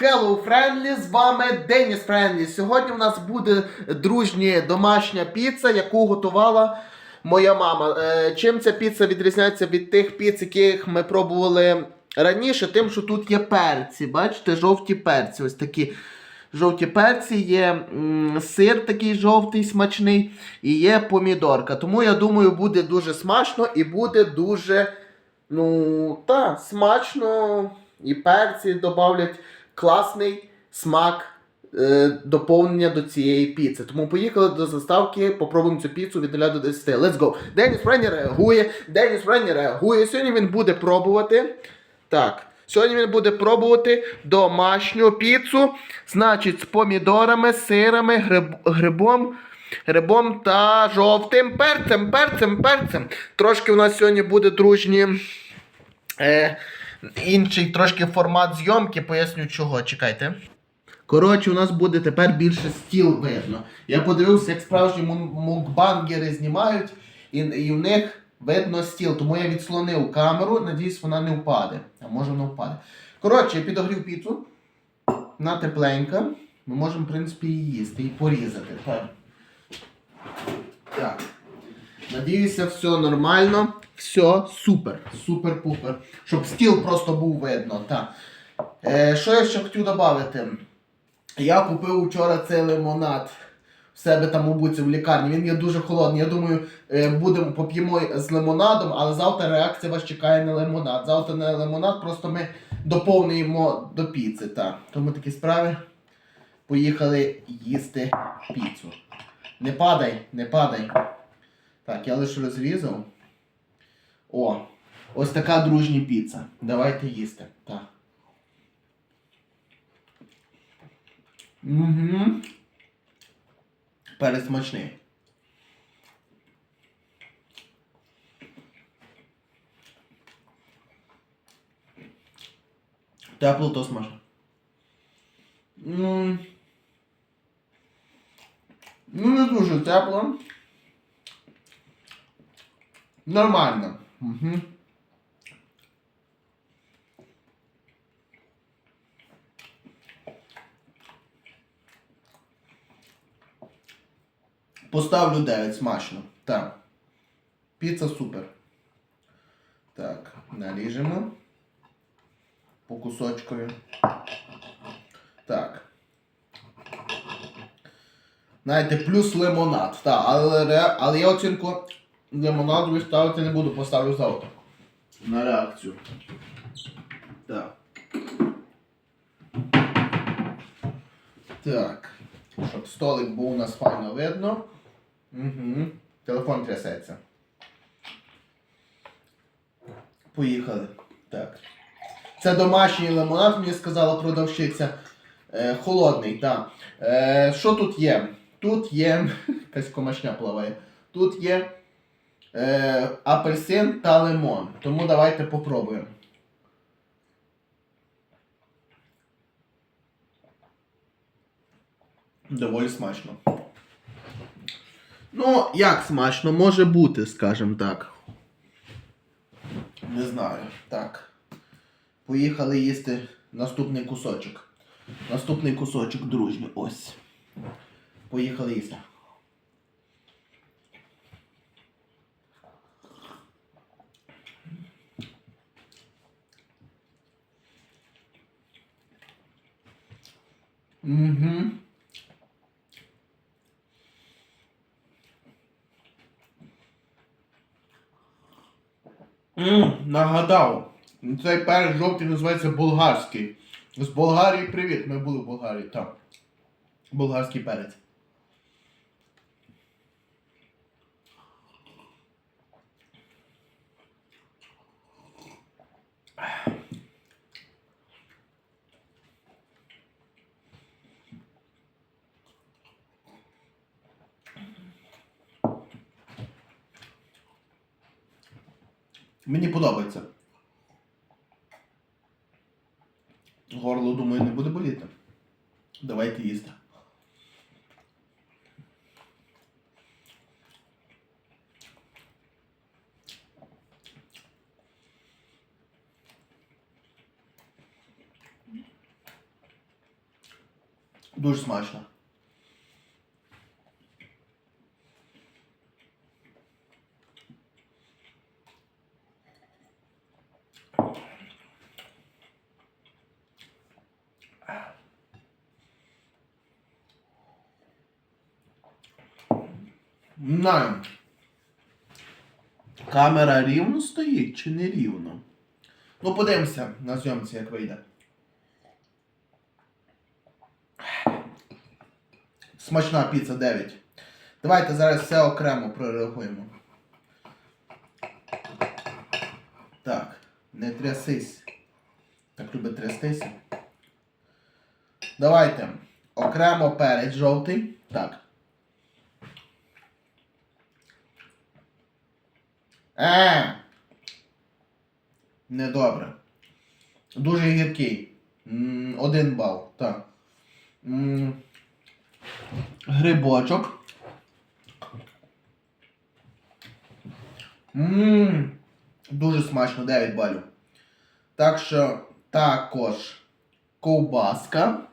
Hello, Friendly, з вами Деніс Френлі. Сьогодні в нас буде дружня домашня піца, яку готувала моя мама. Е, чим ця піца відрізняється від тих піц, яких ми пробували раніше, тим, що тут є перці. Бачите, жовті перці. Ось такі жовті перці, є сир такий жовтий, смачний, і є помідорка. Тому я думаю, буде дуже смачно і буде дуже. Ну, та, смачно. І перці додавлять класний смак е, доповнення до цієї піци. Тому поїхали до заставки, попробуємо цю піцу від 0 до 10. Let's go. Деніс Френі реагує. Деніс Френі реагує. Сьогодні він буде пробувати. Так. Сьогодні він буде пробувати домашню піцу, значить, з помідорами, сирами, гриб, грибом, грибом та жовтим перцем, перцем, перцем. Трошки у нас сьогодні буде дружні. Е, інший трошки формат зйомки, поясню чого. Чекайте. Коротше, у нас буде тепер більше стіл видно. Я подивився, як справжні мукбангери знімають, і, і в них видно стіл. Тому я відслонив камеру, надіюсь, вона не впаде. А може вона впаде. Коротше, я підогрів піцу. Вона тепленька. Ми можемо, в принципі, її їсти і порізати. Так. Надіюся, все нормально. Все супер, супер-пупер. Щоб стіл просто був видно. Так. Е, що я ще хотів додати? Я купив вчора цей лимонад в себе там у буці в лікарні. Він є дуже холодний. Я думаю, е, будемо поп'ємо з лимонадом, але завтра реакція вас чекає на лимонад. Завтра не лимонад, просто ми доповнюємо до піци. Так. Тому такі справи. Поїхали їсти піцу. Не падай, не падай. Так, я лише розрізав. О, ось така дружня піца. Давайте їсти. Так. Угу. Пересмачний. Тепло то смачно. М. Ну, не дуже тепло. Нормально. Угу. Поставлю 9, смачно. Так. Піца супер. Так, наріжемо. По кусочкові. Так. Знаєте, плюс лимонад. Так, але, але я оцінку лимонадові ставити не буду, поставлю завтра. На реакцію. Так. Так. Щоб столик був у нас файно видно. Угу. Телефон трясеться. Поїхали. Так. Це домашній лимонад, мені сказала продавщиця. Е, холодний, так. Е, що тут є? Тут є. Якась комашня плаває. Тут є е, апельсин та лимон. Тому давайте попробуємо. Доволі смачно. Ну, як смачно, може бути, скажімо так. Не знаю. Так. Поїхали їсти наступний кусочок. Наступний кусочок дружній. Ось. Поїхали їсти. Угу. М, нагадав. Цей перець жовтий називається болгарський. З Болгарії привіт. Ми були в Болгарії, так. Болгарський перець. Мені подобається. Горло, думаю, не буде боліти. Давайте їсти. Дуже смачно. Знаю. Камера рівно стоїть чи не рівно? Ну, подивимося на зйомці, як вийде. Смачна піца 9. Давайте зараз все окремо прореагуємо. Так, не трясись. Так любить трястися. Давайте. Окремо перець жовтий. Так. Е. Недобре. Дуже гіркий. Один бал. Так. Грибочок. Ммм. Дуже смачно, 9 балів. Так що також ковбаска.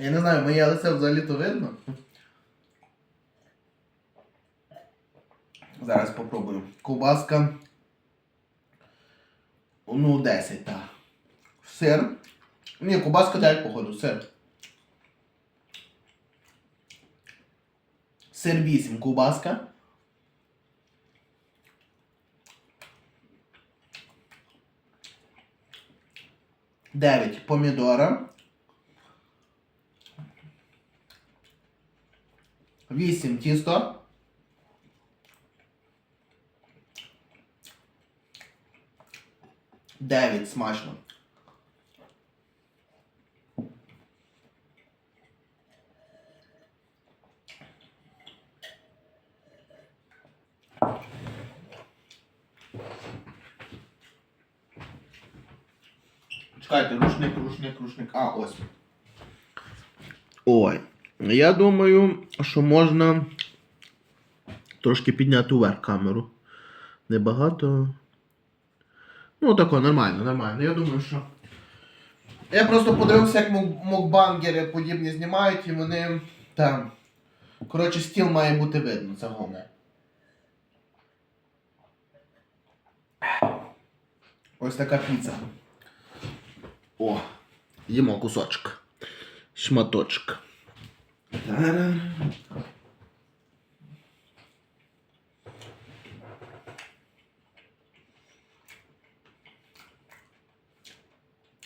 Я не знаю, моє лице взагалі-то видно. Зараз попробую. Ковбаска. Ну, 10, так. Сир. Ні, ковбаска 9, походу, сир. Сир 8, ковбаска. Дев'ять помідора. Вісім тісто. Дев'ять смачно. Чекайте, рушник, рушник, рушник. А, ось. Ой. Я думаю, що можна трошки підняти вверх камеру. Небагато. Ну, тако, нормально, нормально. Я думаю, що. Я просто подивився, як мук- мукбангери подібні знімають, і вони там. Коротше, стіл має бути видно, це головне. Ось така піца. О, їмо кусочок. Шматочок.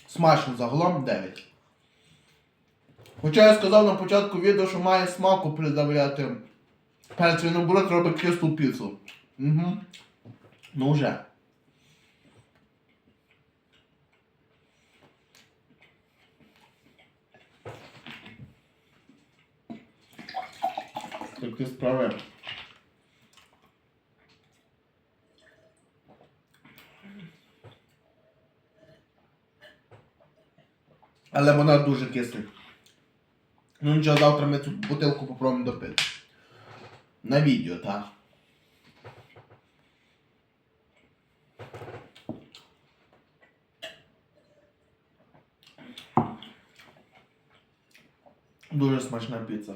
Смачно загалом 9. Хоча я сказав на початку відео, що має смаку придавляти. Перець він наоборот робить кислу піцу. Угу. Ну вже. Такі справи. Але вона дуже кисла. Ну нічого, завтра ми цю бутилку попробуємо допити. На відео, так. Дуже смачна піца.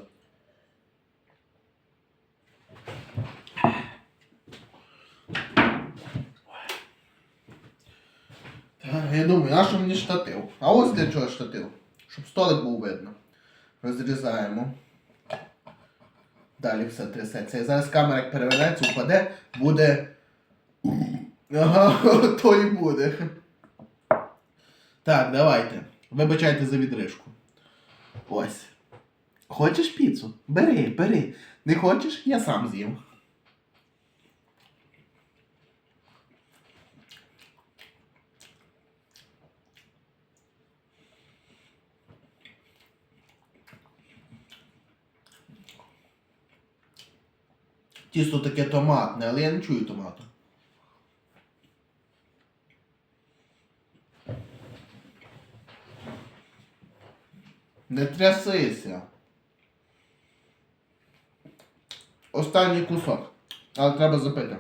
Та, Я думаю, а що мені штатив? А ось для чого штатив? Щоб столик був видно. Розрізаємо. Далі все трясеться. І зараз камера як перевернеться, впаде, буде. Ага, то і буде. Так, давайте. Вибачайте за відрижку. Ось. Хочеш піцу? Бери, бери. Не хочеш, я сам з'їм. Тісто таке томатне, але я не чую томату. Не трясися. Останній кусок. Але треба запити.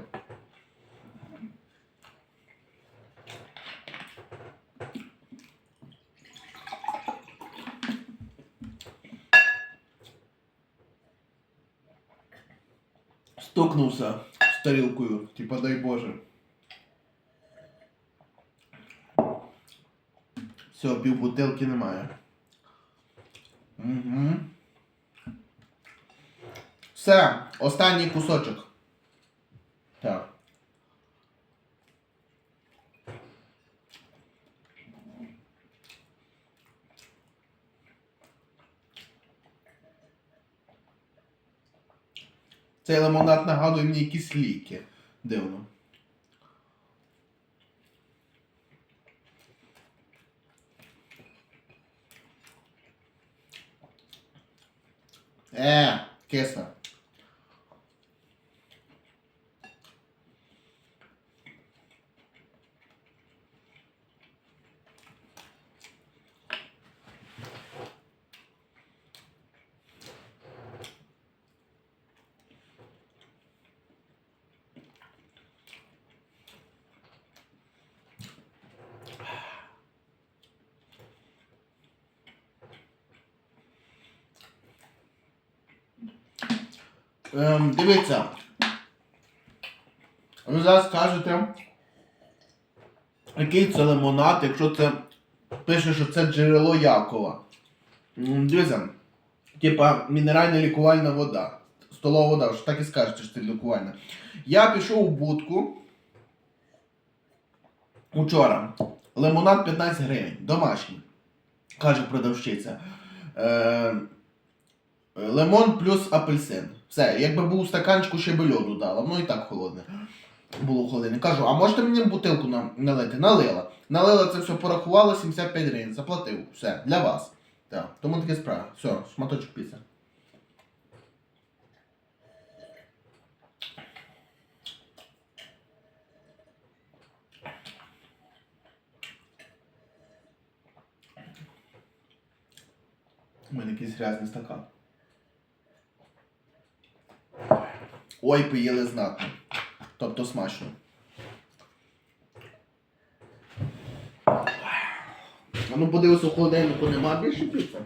Чокнувся з тарілкою, типа дай Боже. Все, пів бутилки немає. Угу. Все, останній кусочок. Так. Цей лимонад нагадує мені якісь ліки. Дивно. Е, кисло. Ем, дивіться. Ви зараз скажете, який це лимонад, якщо це пише, що це джерело Якова. Дивіться, типа мінеральна лікувальна вода. Столова вода, що так і скажете, що це лікувальна. Я пішов у будку учора. Лимонад 15 гривень. Домашній. Каже продавщиця. Е, Лимон плюс апельсин. Все, якби був стаканчику, ще би льоду дала, воно і так холодне. Було холодне. Кажу, а можете мені бутилку нам налити? Налила. Налила це все, порахувала 75 гривень, заплатив. Все, для вас. Так, тому таке справа. Все, шматочок піца. У мене якийсь грязний стакан. Ой, поїли знатно. Тобто смачно. Ну подивися, у холодильнику нема більше піца?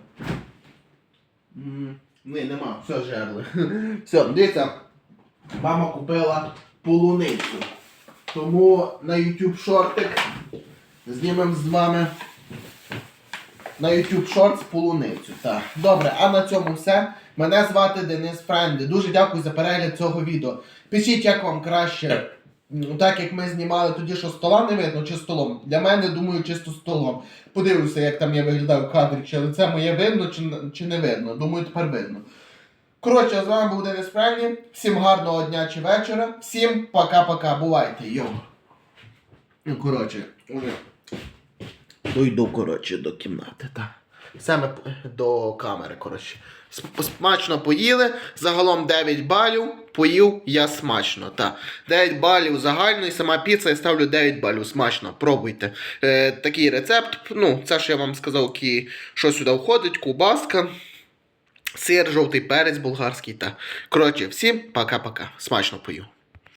М, Ні, нема, все жерли. Все, дивіться, мама купила полуницю. Тому на YouTube шортик знімемо з вами на YouTube Shorts полуницю. Так. Добре, а на цьому все. Мене звати Денис Френди. Дуже дякую за перегляд цього відео. Пишіть, як вам краще. Ну, Так як ми знімали тоді, що стола не видно, чи столом. Для мене, думаю, чисто столом. Подивлюся, як там я виглядав в кадрі, чи лице моє видно, чи, чи не видно. Думаю, тепер видно. Коротше, з вами був Денис Френді. Всім гарного дня чи вечора. Всім пока-пока. Бувайте. Йо. Ну, коротше, уже. Дойду, коротше, до кімнати, так. Саме до камери, коротше. Смачно поїли, загалом 9 балів. Поїв я смачно. так. 9 балів загально і сама піца я ставлю 9 балів. Смачно, пробуйте. Е, такий рецепт. Ну, це що я вам сказав, які, що сюди входить, кубаска, сир, жовтий перець болгарський. Та. Коротше, всім пока-пока. Смачно поїв.